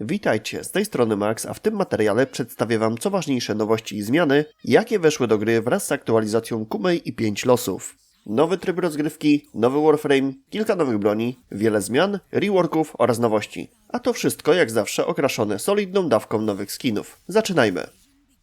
Witajcie, z tej strony Max, a w tym materiale przedstawię Wam co ważniejsze nowości i zmiany, jakie weszły do gry wraz z aktualizacją Kumei i 5 losów. Nowy tryb rozgrywki, nowy Warframe, kilka nowych broni, wiele zmian, reworków oraz nowości. A to wszystko jak zawsze okraszone solidną dawką nowych skinów. Zaczynajmy!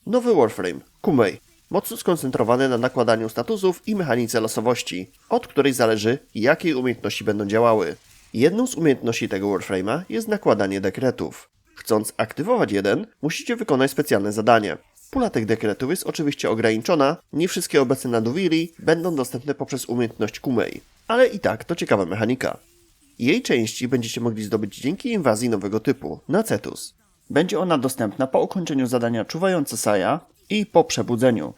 Nowy Warframe, Kumei. Mocno skoncentrowany na nakładaniu statusów i mechanice losowości, od której zależy, jakie umiejętności będą działały. Jedną z umiejętności tego Warframe'a jest nakładanie dekretów. Chcąc aktywować jeden, musicie wykonać specjalne zadanie. Pula tych dekretów jest oczywiście ograniczona, nie wszystkie obecne na Duviri będą dostępne poprzez umiejętność Kumei, ale i tak to ciekawa mechanika. Jej części będziecie mogli zdobyć dzięki inwazji nowego typu, na Cetus. Będzie ona dostępna po ukończeniu zadania Czuwające Saja i po przebudzeniu.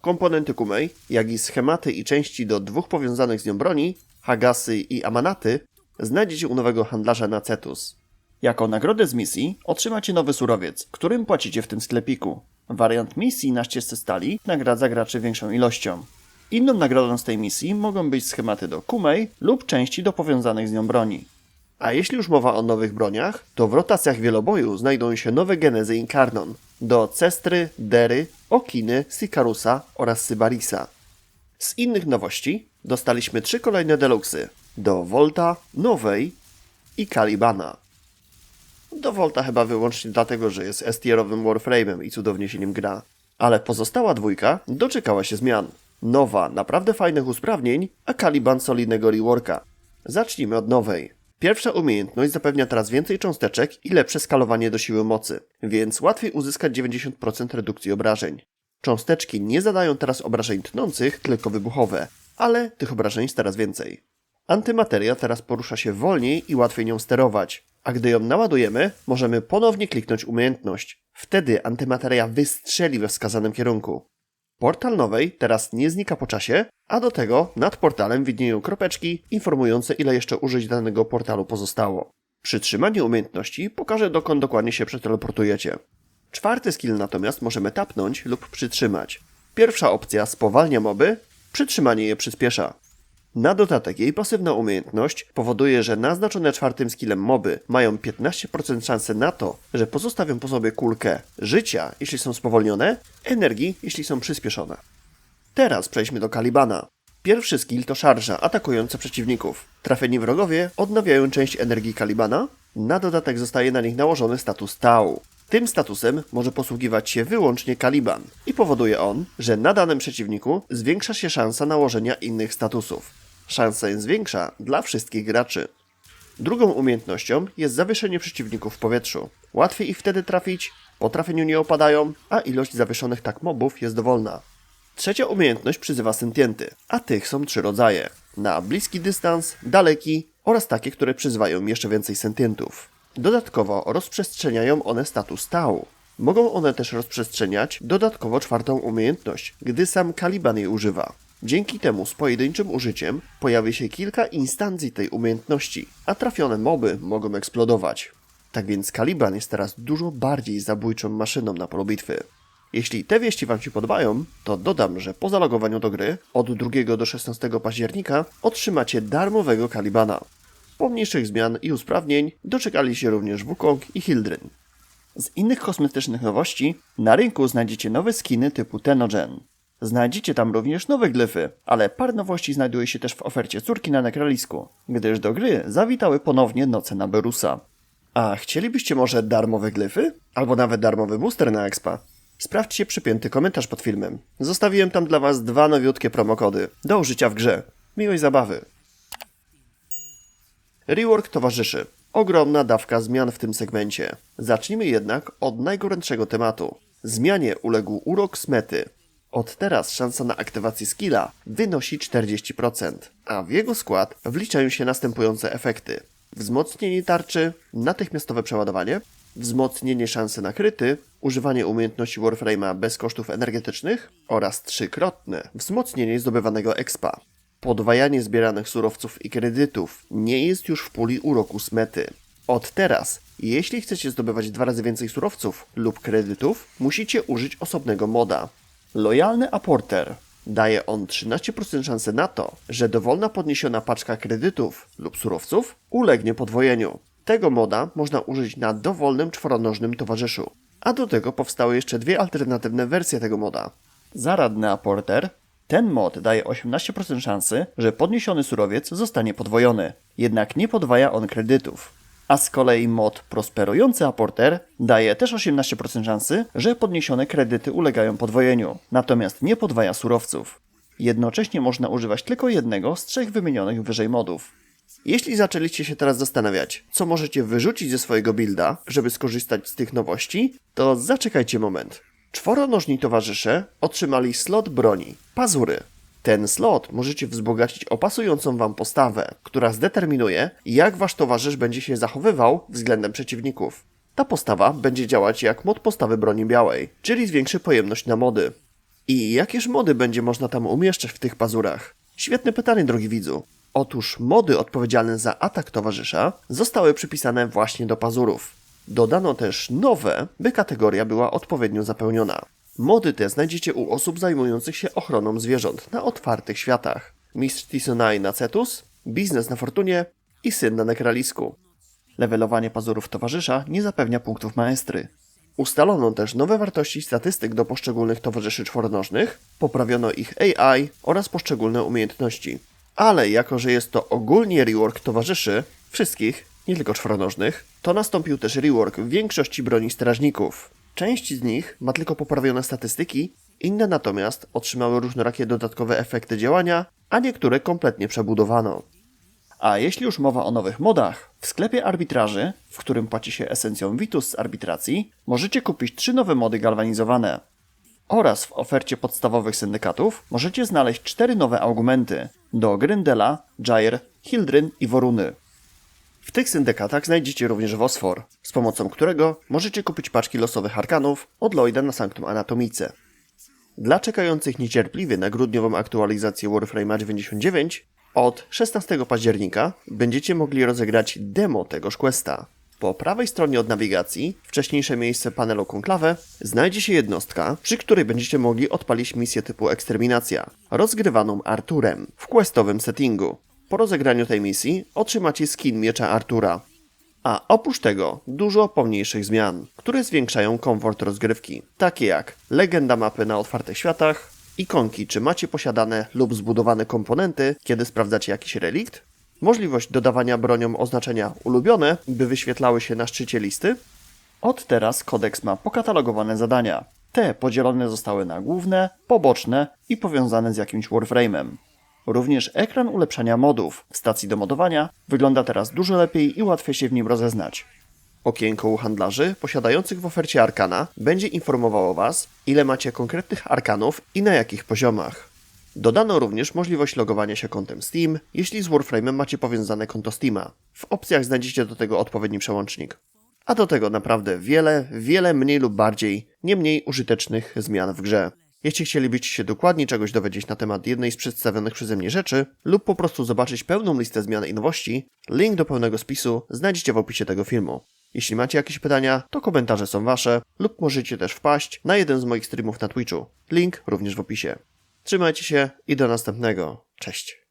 Komponenty Kumei, jak i schematy i części do dwóch powiązanych z nią broni, Hagasy i Amanaty, znajdziecie u nowego handlarza na Cetus. Jako nagrodę z misji otrzymacie nowy surowiec, którym płacicie w tym sklepiku. Wariant misji na ścieżce stali nagradza graczy większą ilością. Inną nagrodą z tej misji mogą być schematy do Kumei lub części do powiązanych z nią broni. A jeśli już mowa o nowych broniach, to w rotacjach wieloboju znajdą się nowe genezy Incarnon do Cestry, Dery, Okiny, Sikarusa oraz Sybarisa. Z innych nowości dostaliśmy trzy kolejne deluxy do Volta, Nowej i Kalibana. Do Volta chyba wyłącznie dlatego, że jest S-tierowym Warframe'em i cudownie się nim gra. Ale pozostała dwójka doczekała się zmian. Nowa, naprawdę fajnych usprawnień, a Caliban solidnego reworka. Zacznijmy od nowej. Pierwsza umiejętność zapewnia teraz więcej cząsteczek i lepsze skalowanie do siły mocy, więc łatwiej uzyskać 90% redukcji obrażeń. Cząsteczki nie zadają teraz obrażeń tnących, tylko wybuchowe, ale tych obrażeń jest teraz więcej. Antymateria teraz porusza się wolniej i łatwiej nią sterować, a gdy ją naładujemy, możemy ponownie kliknąć umiejętność. Wtedy antymateria wystrzeli we wskazanym kierunku. Portal nowej teraz nie znika po czasie, a do tego nad portalem widnieją kropeczki informujące ile jeszcze użyć danego portalu pozostało. Przy trzymaniu umiejętności pokażę dokąd dokładnie się przeteleportujecie. Czwarty skill natomiast możemy tapnąć lub przytrzymać. Pierwsza opcja spowalnia moby, przytrzymanie je przyspiesza. Na dodatek jej pasywna umiejętność powoduje, że naznaczone czwartym skillem moby mają 15% szansy na to, że pozostawią po sobie kulkę życia, jeśli są spowolnione, energii, jeśli są przyspieszone. Teraz przejdźmy do Kalibana. Pierwszy skill to szarża atakująca przeciwników. Trafieni wrogowie odnawiają część energii Kalibana, na dodatek zostaje na nich nałożony status Tau. Tym statusem może posługiwać się wyłącznie Kaliban i powoduje on, że na danym przeciwniku zwiększa się szansa nałożenia innych statusów. Szansa jest większa dla wszystkich graczy. Drugą umiejętnością jest zawieszenie przeciwników w powietrzu. Łatwiej ich wtedy trafić, po trafieniu nie opadają, a ilość zawieszonych tak mobów jest dowolna. Trzecia umiejętność przyzywa sentienty, a tych są trzy rodzaje. Na bliski dystans, daleki oraz takie, które przyzywają jeszcze więcej sentientów. Dodatkowo rozprzestrzeniają one status Tau. Mogą one też rozprzestrzeniać dodatkowo czwartą umiejętność, gdy sam Kaliban jej używa. Dzięki temu z pojedynczym użyciem pojawi się kilka instancji tej umiejętności, a trafione moby mogą eksplodować. Tak więc Kaliban jest teraz dużo bardziej zabójczą maszyną na polu bitwy. Jeśli te wieści Wam się podobają, to dodam, że po zalogowaniu do gry od 2 do 16 października otrzymacie darmowego Kalibana. Pomniejszych zmian i usprawnień doczekali się również Wukong i Hildryn. Z innych kosmetycznych nowości na rynku znajdziecie nowe skiny typu Tenogen. Znajdziecie tam również nowe glyfy, ale parę nowości znajduje się też w ofercie córki na nekralisku, gdyż do gry zawitały ponownie noce na Berusa. A chcielibyście może darmowe glyfy? Albo nawet darmowy booster na expa? Sprawdźcie przypięty komentarz pod filmem. Zostawiłem tam dla Was dwa nowiutkie promokody do użycia w grze. Miłej zabawy! Rework towarzyszy. Ogromna dawka zmian w tym segmencie. Zacznijmy jednak od najgorętszego tematu. Zmianie uległ urok smety. Od teraz szansa na aktywację skilla wynosi 40%, a w jego skład wliczają się następujące efekty. Wzmocnienie tarczy, natychmiastowe przeładowanie, wzmocnienie szansy na kryty, używanie umiejętności Warframe'a bez kosztów energetycznych oraz trzykrotne wzmocnienie zdobywanego expa. Podwajanie zbieranych surowców i kredytów nie jest już w puli uroku smety. Od teraz, jeśli chcecie zdobywać dwa razy więcej surowców lub kredytów, musicie użyć osobnego moda. Lojalny aporter. Daje on 13% szansy na to, że dowolna podniesiona paczka kredytów lub surowców ulegnie podwojeniu. Tego moda można użyć na dowolnym czworonożnym towarzyszu. A do tego powstały jeszcze dwie alternatywne wersje tego moda. Zaradny aporter. Ten mod daje 18% szansy, że podniesiony surowiec zostanie podwojony, jednak nie podwaja on kredytów. A z kolei mod prosperujący aporter daje też 18% szansy, że podniesione kredyty ulegają podwojeniu, natomiast nie podwaja surowców. Jednocześnie można używać tylko jednego z trzech wymienionych wyżej modów. Jeśli zaczęliście się teraz zastanawiać, co możecie wyrzucić ze swojego builda, żeby skorzystać z tych nowości, to zaczekajcie moment. Czworonożni towarzysze otrzymali slot broni, pazury. Ten slot możecie wzbogacić o pasującą wam postawę, która zdeterminuje, jak wasz towarzysz będzie się zachowywał względem przeciwników. Ta postawa będzie działać jak mod postawy broni białej, czyli zwiększy pojemność na mody. I jakież mody będzie można tam umieszczać w tych pazurach? Świetne pytanie, drogi widzu. Otóż mody odpowiedzialne za atak towarzysza zostały przypisane właśnie do pazurów. Dodano też nowe, by kategoria była odpowiednio zapełniona. Mody te znajdziecie u osób zajmujących się ochroną zwierząt na otwartych światach. Mistrz Tisonai na Cetus, Biznes na Fortunie i Syn na Nekralisku. Levelowanie pazurów towarzysza nie zapewnia punktów maestry. Ustalono też nowe wartości statystyk do poszczególnych towarzyszy czworonożnych, poprawiono ich AI oraz poszczególne umiejętności. Ale jako, że jest to ogólnie rework towarzyszy, wszystkich, nie tylko czworonożnych, to nastąpił też rework większości broni strażników. Część z nich ma tylko poprawione statystyki, inne natomiast otrzymały różnorakie dodatkowe efekty działania, a niektóre kompletnie przebudowano. A jeśli już mowa o nowych modach, w sklepie arbitraży, w którym płaci się esencją Vitus z arbitracji, możecie kupić trzy nowe mody galwanizowane. Oraz w ofercie podstawowych syndykatów możecie znaleźć cztery nowe argumenty do Gryndela, Jair, Hildryn i Woruny. W tych syndykatach znajdziecie również Wosfor, z pomocą którego możecie kupić paczki losowych arkanów od Lloyda na Sanctum Anatomice. Dla czekających niecierpliwie na grudniową aktualizację Warframe'a 99 od 16 października będziecie mogli rozegrać demo tegoż questa. Po prawej stronie od nawigacji, wcześniejsze miejsce panelu konklawę, znajdzie się jednostka, przy której będziecie mogli odpalić misję typu eksterminacja, rozgrywaną Arturem w questowym settingu. Po rozegraniu tej misji otrzymacie skin miecza Artura. A oprócz tego dużo pomniejszych zmian, które zwiększają komfort rozgrywki, takie jak legenda mapy na otwartych światach, ikonki czy macie posiadane lub zbudowane komponenty, kiedy sprawdzacie jakiś relikt, możliwość dodawania broniom oznaczenia ulubione, by wyświetlały się na szczycie listy, Od teraz kodeks ma pokatalogowane zadania. Te podzielone zostały na główne, poboczne i powiązane z jakimś warframe'em. Również ekran ulepszania modów w stacji do modowania wygląda teraz dużo lepiej i łatwiej się w nim rozeznać. Okienko u handlarzy posiadających w ofercie arkana będzie informowało Was, ile macie konkretnych arkanów i na jakich poziomach. Dodano również możliwość logowania się kontem Steam, jeśli z Warframe'em macie powiązane konto Steama. W opcjach znajdziecie do tego odpowiedni przełącznik. A do tego naprawdę wiele, wiele mniej lub bardziej, nie mniej użytecznych zmian w grze. Jeśli chcielibyście się dokładnie czegoś dowiedzieć na temat jednej z przedstawionych przeze mnie rzeczy, lub po prostu zobaczyć pełną listę zmian i nowości, link do pełnego spisu znajdziecie w opisie tego filmu. Jeśli macie jakieś pytania, to komentarze są wasze, lub możecie też wpaść na jeden z moich streamów na Twitchu. Link również w opisie. Trzymajcie się i do następnego. Cześć.